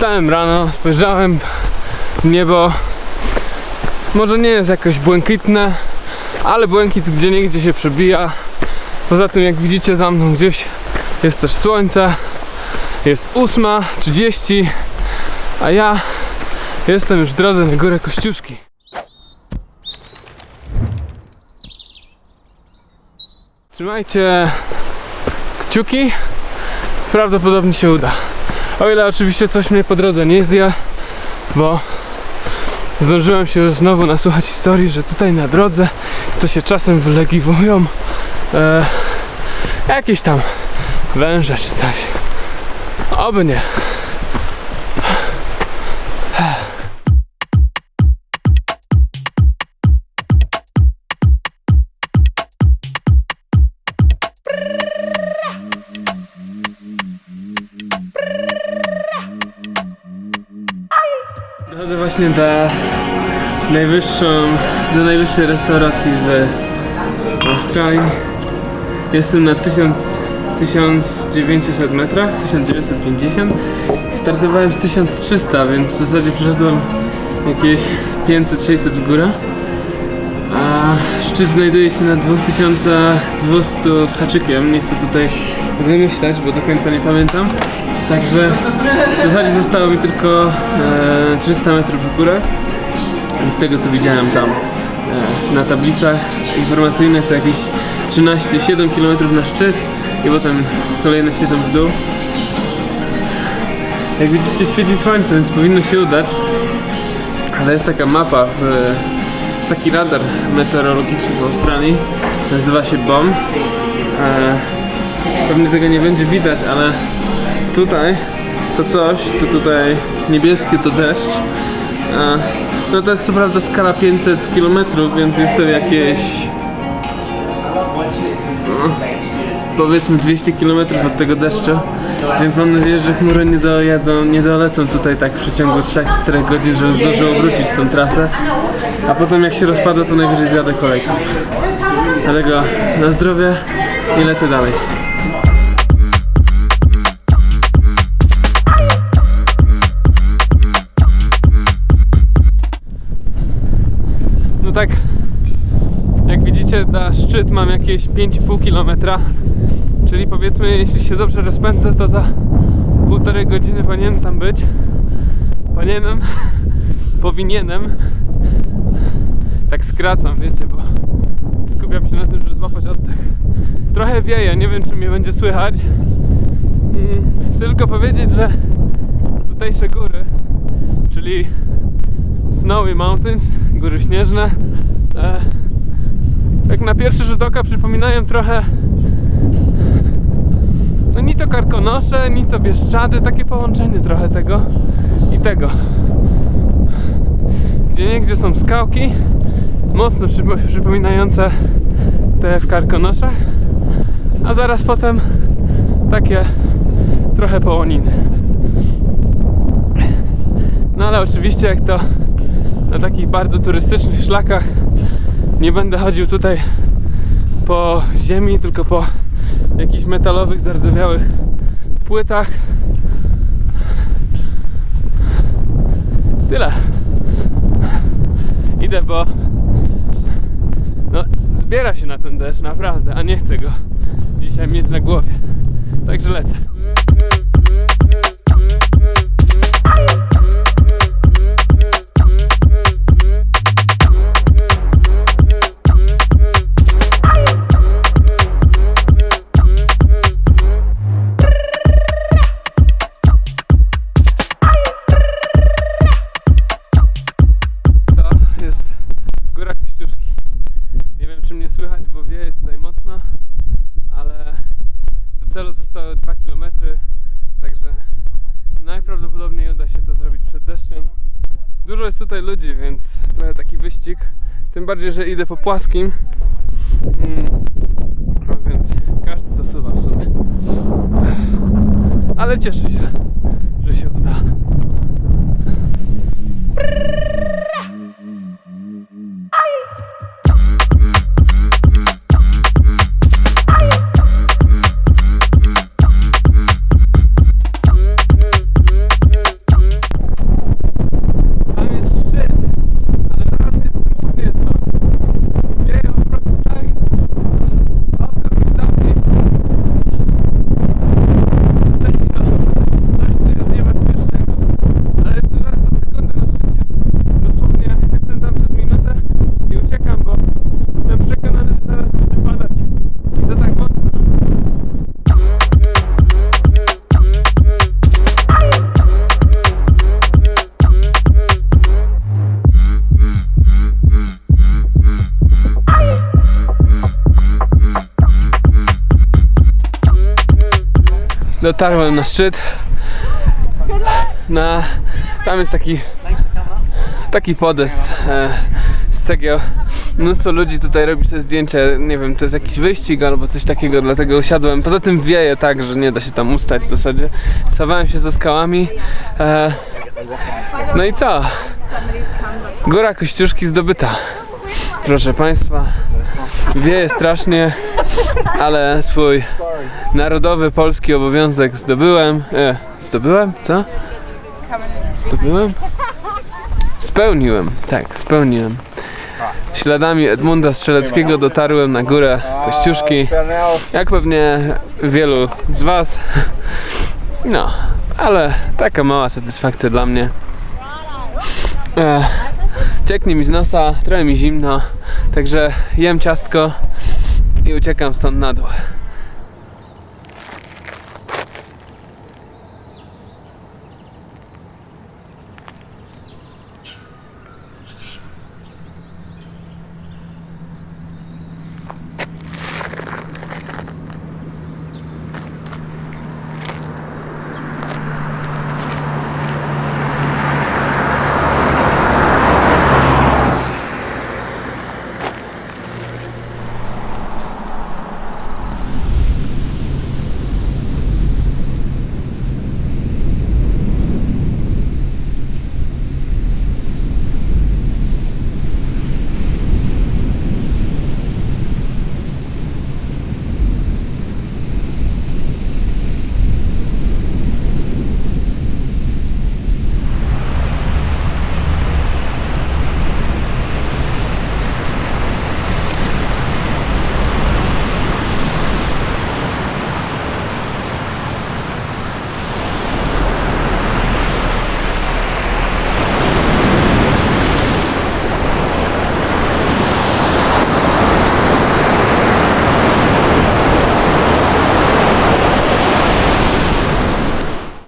Wstałem rano, spojrzałem w niebo. Może nie jest jakoś błękitne, ale błękit gdzie niegdzie się przebija. Poza tym, jak widzicie za mną gdzieś jest też słońce. Jest 8.30, a ja jestem już w drodze na górę Kościuszki. Trzymajcie kciuki. Prawdopodobnie się uda. O ile oczywiście coś mnie po drodze nie zje, bo zdążyłem się już znowu nasłuchać historii, że tutaj na drodze to się czasem wylegiwują e, jakieś tam węże czy coś. Oby nie. Dochodzę właśnie do najwyższą, do najwyższej restauracji w Australii. Jestem na 1000, 1900 metrach, 1950. Startowałem z 1300, więc w zasadzie przeszedłem jakieś 500-600 w górę. A szczyt znajduje się na 2200 z haczykiem. Nie chcę tutaj wymyślać, bo do końca nie pamiętam. Także w zasadzie zostało mi tylko e, 300 metrów w górę. Z tego co widziałem tam e, na tablicach informacyjnych to jakieś 13-7 km na szczyt i potem kolejne 7 w dół. Jak widzicie świeci słońce, więc powinno się udać. Ale jest taka mapa, w, jest taki radar meteorologiczny w Australii. Nazywa się BOM. E, pewnie tego nie będzie widać, ale tutaj to coś, to tutaj niebieskie to deszcz. No to jest co prawda skala 500 km, więc jest to jakieś no, powiedzmy 200 km od tego deszczu. Więc mam nadzieję, że chmury nie dojadą, nie dolecą tutaj tak w przeciągu 3-4 godzin, żebym zdążył obrócić tą trasę. A potem jak się rozpada, to najwyżej zjadę kolejkę. Dlatego na zdrowie i lecę dalej. Widzicie, na szczyt mam jakieś 5,5 km. Czyli powiedzmy, jeśli się dobrze rozpędzę, to za półtorej godziny powinienem tam być. Powinienem, powinienem. Tak skracam, wiecie, bo skupiam się na tym, żeby złapać oddech. Trochę wieje, nie wiem, czy mnie będzie słychać. Mm, Chcę tylko powiedzieć, że tutejsze góry, czyli Snowy Mountains, góry śnieżne, tak na pierwszy rzut oka przypominają trochę no ni to karkonosze, ni to bieszczady, takie połączenie trochę tego i tego. Gdzie niegdzie są skałki, mocno przypo- przypominające te w karkonoszach, a zaraz potem takie trochę połoniny. No ale oczywiście jak to na takich bardzo turystycznych szlakach nie będę chodził tutaj po ziemi, tylko po jakichś metalowych, zardzewiałych płytach. Tyle. Idę, bo no, zbiera się na ten deszcz, naprawdę, a nie chcę go dzisiaj mieć na głowie. Także lecę. Się to zrobić przed deszczem. Dużo jest tutaj ludzi, więc trochę taki wyścig. Tym bardziej, że idę po płaskim. Mm, no więc każdy zasuwa w sumie. Ale cieszę się, dotarłem na szczyt. Na, tam jest taki taki podest e, z cegieł. Mnóstwo ludzi tutaj robi sobie zdjęcia, nie wiem, to jest jakiś wyścig albo coś takiego, dlatego usiadłem. Poza tym wieje tak, że nie da się tam ustać w zasadzie. Się za skałami. E, no i co? Góra Kościuszki zdobyta. Proszę Państwa, wieje strasznie, ale swój narodowy polski obowiązek zdobyłem. E, zdobyłem? Co? Zdobyłem? Spełniłem, tak, spełniłem. Śladami Edmunda Strzeleckiego dotarłem na górę Kościuszki. Jak pewnie wielu z Was. No, ale taka mała satysfakcja dla mnie. E, cieknie mi z nosa, trochę mi zimno, także jem ciastko i uciekam stąd na dół.